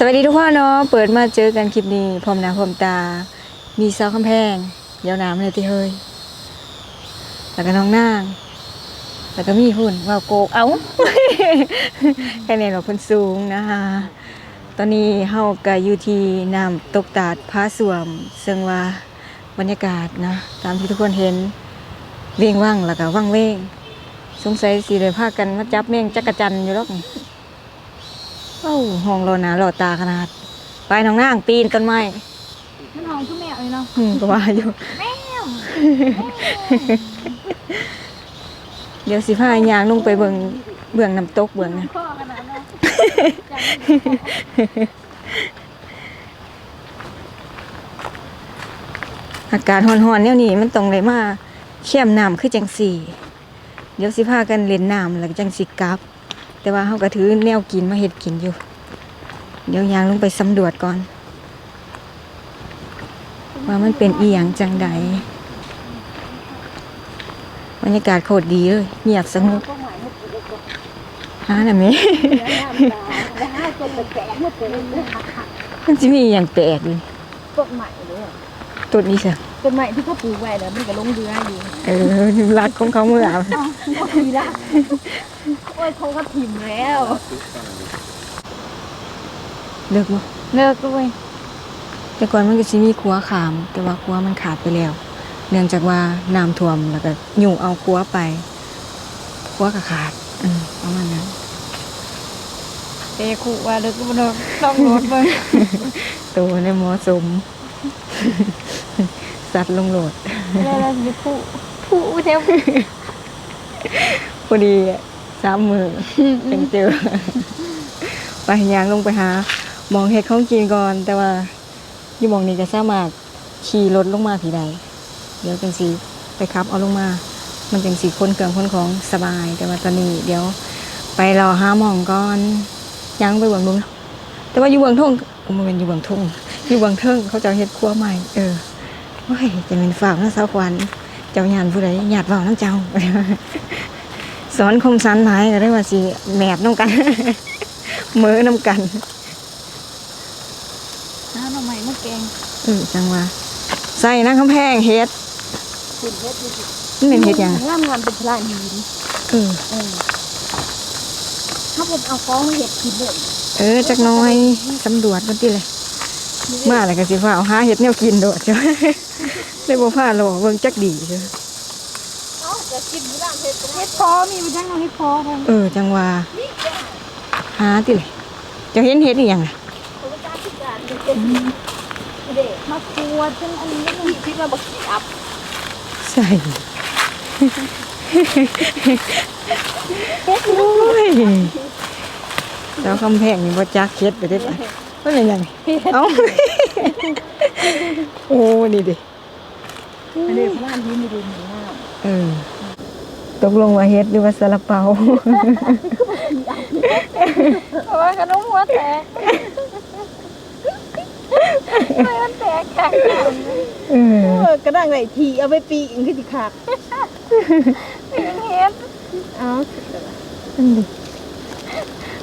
สวัสดีทุกคนเนาะเปิดมาเจอกันคลิปนี้พร้อมหน้าพร้อมตา มีสาวคำแพงเดี๋ยวน้ำเลยที่เฮยแล้วก็น้องนางแล้วก็มีหุ่นว่าวโกกเอ้าแค่นี้เราคนสูงนะคะตอนนี้เฮาก็อยู่ที่น้ำตกตาดพาสวม ซึ่งว่าบรรยากาศนะตามที่ทุกคนเห็นเวียงว่างแล้วก็ว่างเวงสงสัยสิได้พากันมาจับแมงจักรจันอยู่หรอกนี่ โอ้ห้องโลหนาโลตาขนาด ไปน้องนางปีนต้นไม้มันหอมคือแมวเลยเนาะอืมก็ว่าอยู่แมวเดี๋ยวสิพายางลงไปเบิ่งเบื้องน้ำตกเบื้องนะข้อขนาดเนาะอากาศร้อนๆเนี่ยนี่มันต้องเลยมาเข้มน้ำคือจังสี่ เดี๋ยวสิพากันเล่นน้ำแล้วก็จังสิกลับ แต่ว่าเฮาก็ถือแนวกินมาเฮ็ดกินอยู่ เดี๋ยวยางลงไปสำรวจก่อน ว่ามันเป็นอีหยังจังใดบรรยากาศโคตรดีเลยเงียบสงบฮะน่ะแม่แล้วให้เป็นแปลกๆหมดเลยมันจะมีอย่างแปลกเลยต้นใหม่เลยอะต้นนี้ค่ะ ต้นใหม่ที่เขาปลูกไว้แล้วมันก็ลงเรืออยู่เออรักของเขาเมื่อเอาอ้าวก็ทีละโอ้ยเขาก็ถิ่มแล้วเลิกบ่เลิกด้วยแต่ก่อนมันก็สิมีครัวขาม แต่ว่าครัวมันขาดไปแล้ว เนื่องจากว่าน้ำท่วมแล้วก็ยุ่งเอาครัวไปครัวก็ขาดอืมประมาณนั้นเตะขู่ว่าเลิกก็บ่เลิกต้องรถเบิ่งตัวในหมอสม สัตว์ลงโหลดแล้วเราจะขู่ขู่เท่าพอดีอะสามมือจังเจอไปยางลงไปหา มองเห็ดของกินก่อน แต่ว่าอยู่หมองนี้ก็สามารถขี่รถลงมาผีใดเดี๋ยวจังสีไปขับเอาลงมา มันจังสีคนเครื่องคนของสบาย แต่ว่าตอนนี้เดี๋ยว ไปรอหาหมองก่อนยังไปเบืองลุงเนาะแต่ว่าอยู่เบืองทงมันเป็นอยู่เบืองทงอยู่เบืองเทิงเขาจะเอาเฮ็ดครัวใหม่เออ ว้ายจะเป็นฝากนะสาวขวัญเจ้าหยานผู้ใดหยาดเว้าน้ำเจ้า สอนคมสันหลายก็ได้ว่าสิแมบน้ำกันมือน้ำกันน้าหน่อไม้มะแกงเออจังว่าใส่นังคำแพงเฮ็ดคุณเฮ็ดดูสินี่เป็นเฮ็ดหยังงามงามเป็นพลายหินเออเออถ้าเป็นเอาของมาเห็ดกินเลยเออจักหน้อยสำรวจมันติเลยมาแล้วก็สิฟ้าเอาหาเฮ็ดแนวกินโดดจ้ะเลยบ่พาโลเบิ่งจักดีเด้อเอาจะกินไม่ได้เห็ดเห็ดพอมีมันจังเอาเห็ดพอกันเออจังว่าหาติเลยเจะเห็นเฮ็ดอีหยังน่ะเขาก็จ้างทุกอย่างเด็กเด็กมากลัวจนอันนี้มันคิดว่าบักสีอับใส่โอ้ยเจ้าคำแพงนี่บ่จักเฮ็ดไปได้ปะมันเป็นหยังเอ้าโอ้นี่ดิ อันนี้พลานที่มีดูหนูงามเออ ตกลงว่าเฮ็ดหรือว่าซาลาเปาเพราะว่าขนมหัวแตกไม่มันแตกค่ะเออเออกระด้างไหนทีเอาไปปีอิงขึ้นสิขาดปีอิงเฮ็ดเอา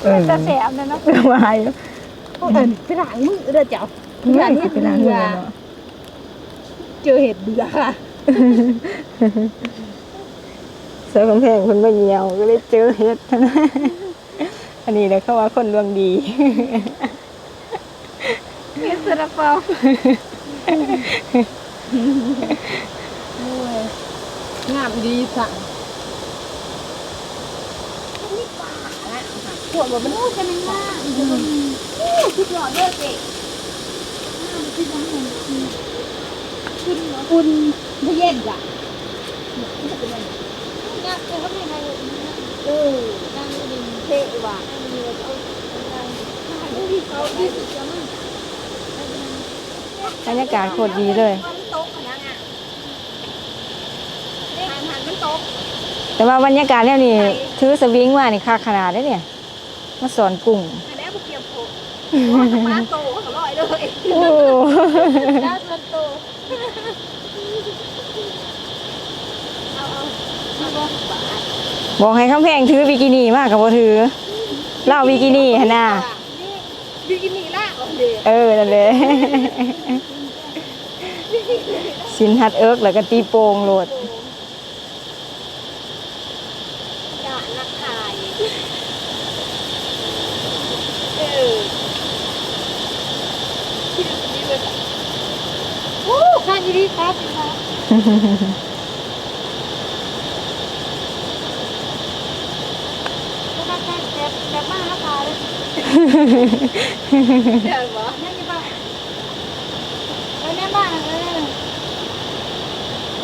เออจะแสบนะเนาะวายเออไปล้างมือเด้อเจ้าอยากไปล้างมือเนาะ เจอเห็ดเบื่อค่ะ เสือของแพงคนไม่เหี่ยวก็เลยเจอเฮ็ดอันนี้เลยเขาว่าคนดวงดีเฮ็ดซาลาเปาโอ้ยงามดีสั่งขวดว่ามันโอ้จะมันงามโอ้คิดหล่อเด้อเจ๊คุ ณคุณไม่เย็นจ้ะเออนั่งดีเท่ว่ะบรรยากาศโคตรดีเลยแต่ว่าบรรยากาศเนี่ยนี่ถือสวิงมานี่ค่าขนาดได้เนี่ยมาสอนกุ้งแล้วบุกเกียวโผล่มาโตเขาลอยเลยโอ้ แล้วมันโตเอาเอาเอาบ่บอกให้คำแพงถือบิกินี่มากกับบ่ถือเล่าบิกินี่หนน่ะนี่อยู่อินนี่ละเอาเด็กเออนั่นแหละสินหัดเอิกแล้วก็ตีโป่งโลด ด่านักถ่ายเออที่ดูดีเลยโอ้ข้ายินดีครับครับก็มาแค่แบบแบบมาหาพาเลยเดี๋ยวเหรอนั่นยังบ้างเออแม่บ้านเออ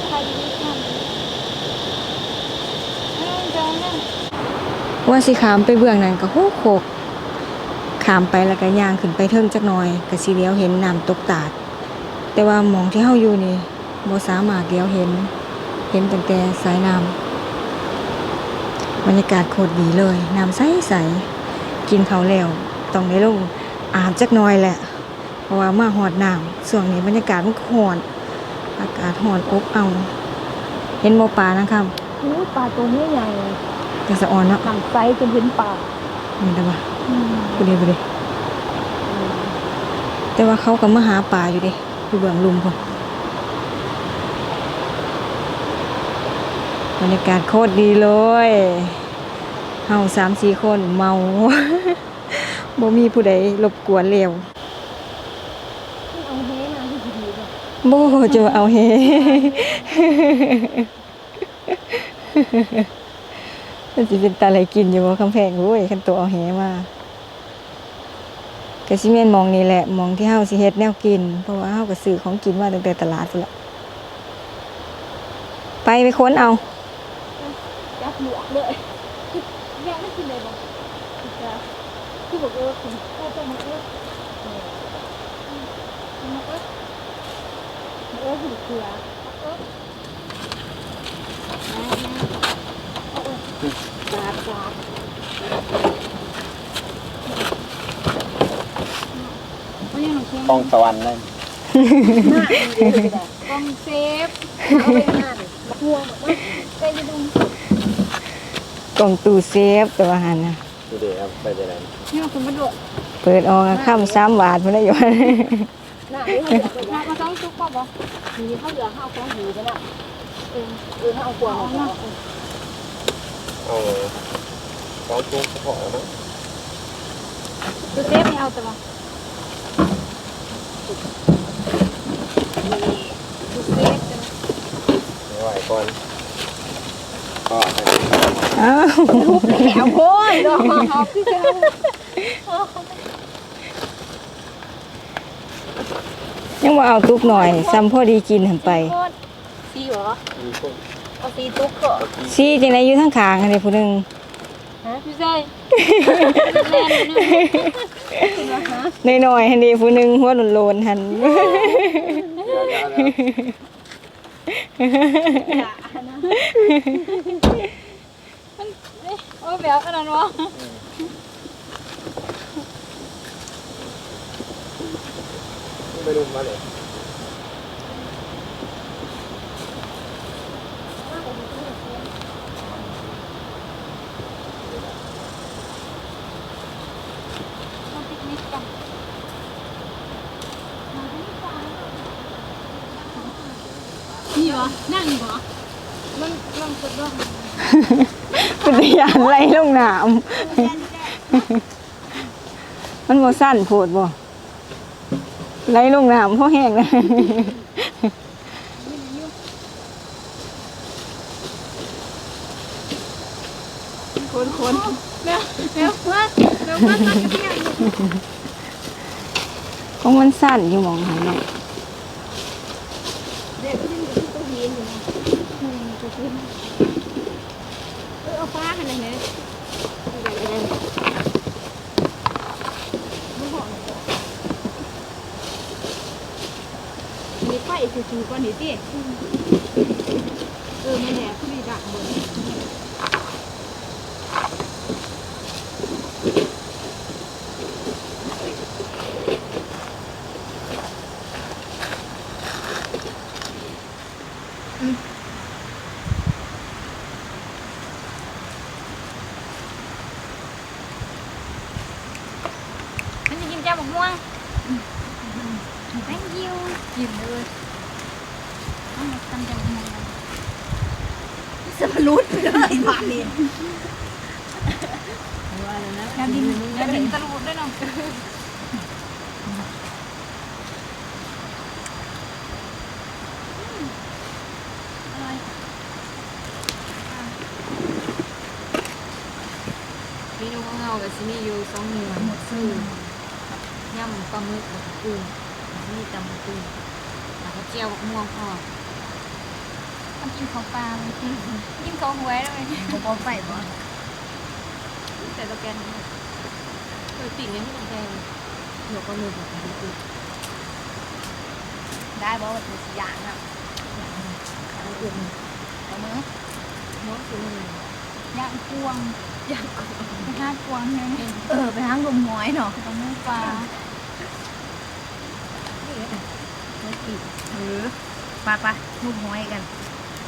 ใครดีครับเออเดี๋ยวนะว่าสิขามไปเบื้องนั้นก็โคกโคกขามไปแล้วก็ย่างขึ้นไปเทิงจักหน่อยก็สิเลี้ยวเห็นน้ำตกตาด แต่ว่าหมองที่เฮาอยู่นี่บ่สามารถเลี้ยวเห็น เห็นตั้งแต่สายน้ำบรรยากาศโคตรดีเลยน้ำใสๆกินข้าวแล้วต้องได้ลงอาบจักหน่อยแหละ เพราะว่ามาหอดน้ำช่วงนี้บรรยากาศมันก็ร้อนอากาศร้อนอบเอา เห็นบ่ปลานะครับโอ้ปลาตัวนี้ใหญ่กระสะออนเนาะหันไซจนเห็นปากนี่ได้ปะไปเลยไปเลยแต่ว่าเขาก็มาหาปลาอยู่เดิ อยู่เบื้องลุมพุ่นบรรยากาศโคตรดีเลยเฮาสามสี่คนเมาบ่มีผู้ใดรบกวนเร็วเอาเฮมาที่ดีเลยบ่จะเอาเฮมันสิเป็นตาอะไรกินอยู่บ่คำแพงโว้ยคันตัวเอาเฮมา ก็สิแม่นหมองนี่แหละหมองที่เฮาสิเฮ็ดแนวกิน เพราะว่าเฮาก็ซื้อของกินมาตั้งแต่ตลาดพุ่นละไปไปค้นเอาจับหมวกเลยแม่ไม่กินเลยบอกจะที่บอกเออคุณก็จะมาเออมาเออเออหูเขือเออจาดจาด มันยังหนุ่มเชียงกองสวรรค์เลยกองเซฟเอาไปงานมะม่วงมะไปดูกล่องตู้เซฟตัวหันน่ะดูเดี๋ยวไปจะไหนนี่มันคุณมาดูเปิดออกอะค่ำ3บาทพุ่นละอยู่ หน้าเขาเหลือหน้ามาต้องซุกป่ะบ่มีเขาเหลือข้าวของหูไปน่ะเออเออเอากวางเอาเนาะเอากองทุกข์พอนะ ดูเซฟไม่เอาแต่ว่าดูเซฟจะ ไม่ไหวก่อนก็อ้าวแถวโว้ยดอกเอาพี่เจ้ายังบ่เอาตุกหน่อยซ้ำพอดีกินหันไปซีเหรอ มีพวกเอาซีตุ๊กเหรอซีจังไดอยู่ทั้งขางอันนี้ผู้หนึงฮะพี่เจ้ยแน่นนึงน้อยๆหันดีผู้หนึงหัวโลนๆหันโอ้แบบอันนั้นวะไม่รู้มาเลย มาปิกนิกกันนี่เหรอ นั่งอยู่เหรอ มันมันสุดยอด เป็นไหลลงน้ำมันบ่สั้นโพดบ่ไหลลงน้ำเพราะแห้งนะคนคนเร็วเร็วมาเร็วมามาจะเที่ยงของมันสั้นอยู่มองหันเนาะเด็กที่อยู่ที่ตู้เย็นอยู่นะ ป้าฟ้าขนาดนเดี๋ยวเดี๋ยวเดี๋ยวไม่บอกเลยไฟจู่ๆก่อนนี่สิเออไม่แน่เขามีดักบน มันจะกินแก้วมัง รุดเลยบาดนี้ว่าแล้วนะยาดินยาดินตะลุดด้วยเนาะเมนูของเรากับซิมีอยู่สองเมนูคือยำปลาหมึกกับกุ้งมีตำกุ้งแล้วก็เจียวบักม่วงพอ มันกินของปลามันกินกินของหวยแล้วไหมผมเอาไปบ่แต่ตะแกนเออติ่งยังไม่ตะแกนเดี๋ยวปลาหมึกกับกุ้งได้บ่ว่าเป็นอย่างอะเอาอุ่นเอามือน้องคือมือย่างกวงย่างกุ้งไปห้ากวงใช่ไหมเออไปห้างลมหอยเนาะตรงมือปลานี่แหละไม่ติดเออปลาปลาลูกหอยกัน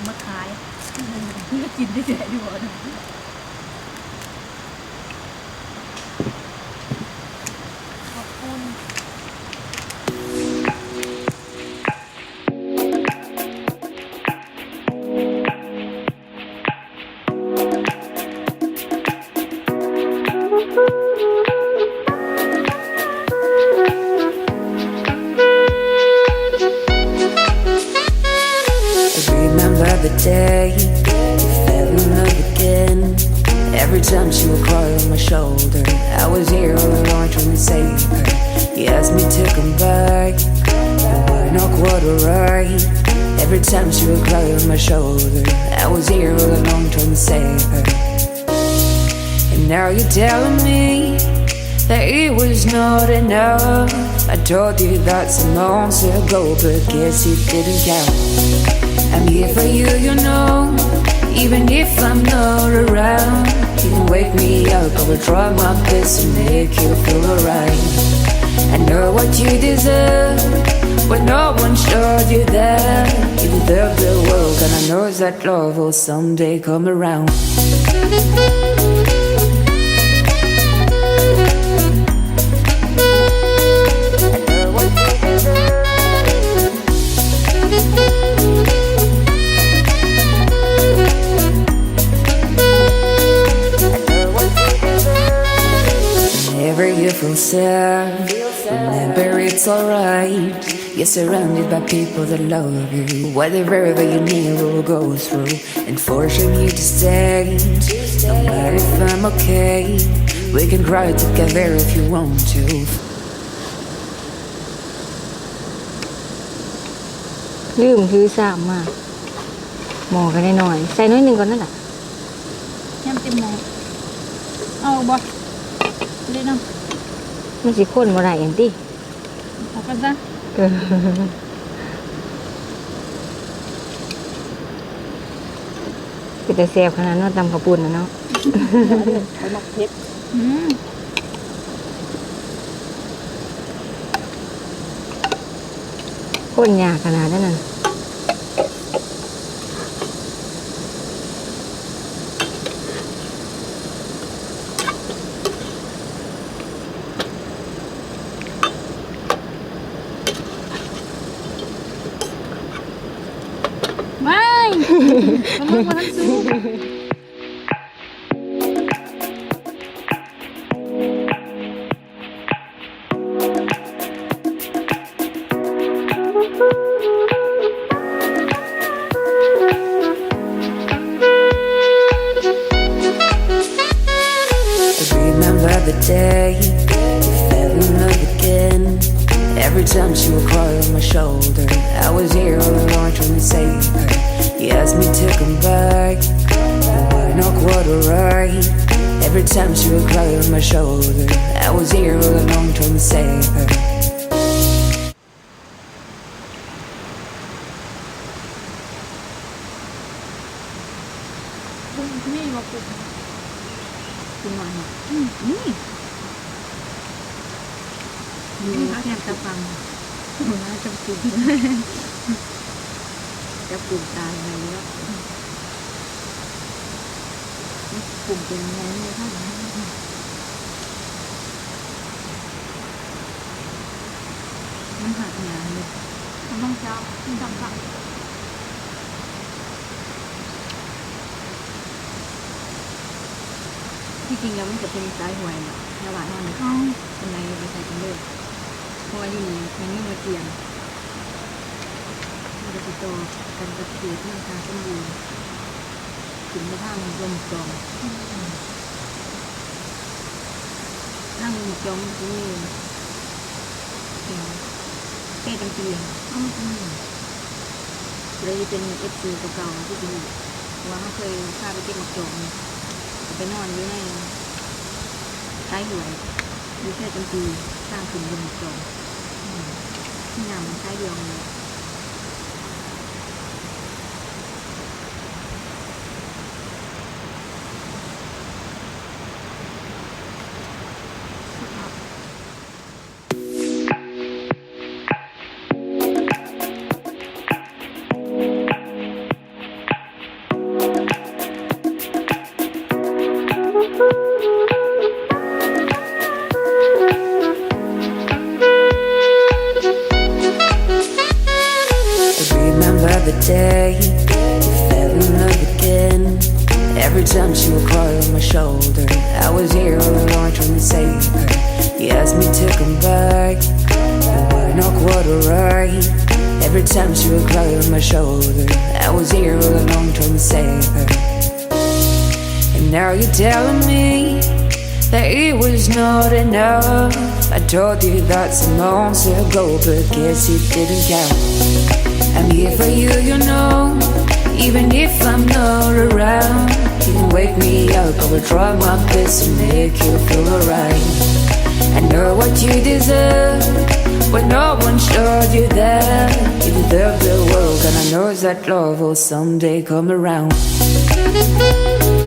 มาขายนี่ก็กินได้แค่ดีกว่า He asked me to come back, but we're not quite. Every time she would cry on my shoulder, I was here all along trying to save her. And now you're telling me that it was not enough. I told you that some months ago, but guess it didn't count. I'm here for you, you know. Even if I'm not around, you can wake me up. I will try my best to make you feel alright. I know what you deserve, but no one showed you that. You deserve the world, and I know that love will someday come around. What you feel sad, it's alright. You're surrounded by people that love you. Whatever you need will go through and forcing you to stay. No matter if I'm okay, we can cry together if you want to. ลืมถือสามมาหมอกันได้หน่อย ใส่น้อยหนึ่งก่อนนั่นแหละยำเต็มหม้อเอาบ่ได้น้มันสิข้นบ่ได้เองติำเอาซะเป็นแต่แซ่บขนาดนั้นตำข้าวปุ้นนะเนาะอืมข้นยากขนาดนั้นน่ะ my shoulder. I was here all along trying to save her. cùng มนี่ดูแคบตะฟังหักจะปลุ่มตายอะไรแล้วปลุ่มเป็นานมันหักงานเลยมันต้องเจ้ากินจำกัดที่จริงแล้วมันจะเป็นสายหวยนะระหว่างนั้นเอาเป็นไรไปใส่กันเลยเพราะว่าอยู่นี่มันไม่มาเตียงมันจะติดต่อกันกับเสียที่ทางสมบูรณ์ถึงในทางลมจอมทางลมจอมที่นี่ เป็นเป้ตังเตียงเอาอืมเลยเป็นเอฟซีเก่าๆที่ดีว่าเขาเคยพาไปเก็บหมกจอมไปนอนอยู่ในท้ายหวยอยู่แค่จังปีสร้างขึ้นบนหมกจอมอืมที่นำใช้เดียวเลย save her. And now you're telling me that it was not enough. I told you that some months ago, but guess it didn't count. I'm here for you, you know. Even if I'm not around, you can wake me up. I will try my best to make you feel alright. I know what you deserve, but no one showed you that. You deserve the world, and I know that love will someday come around.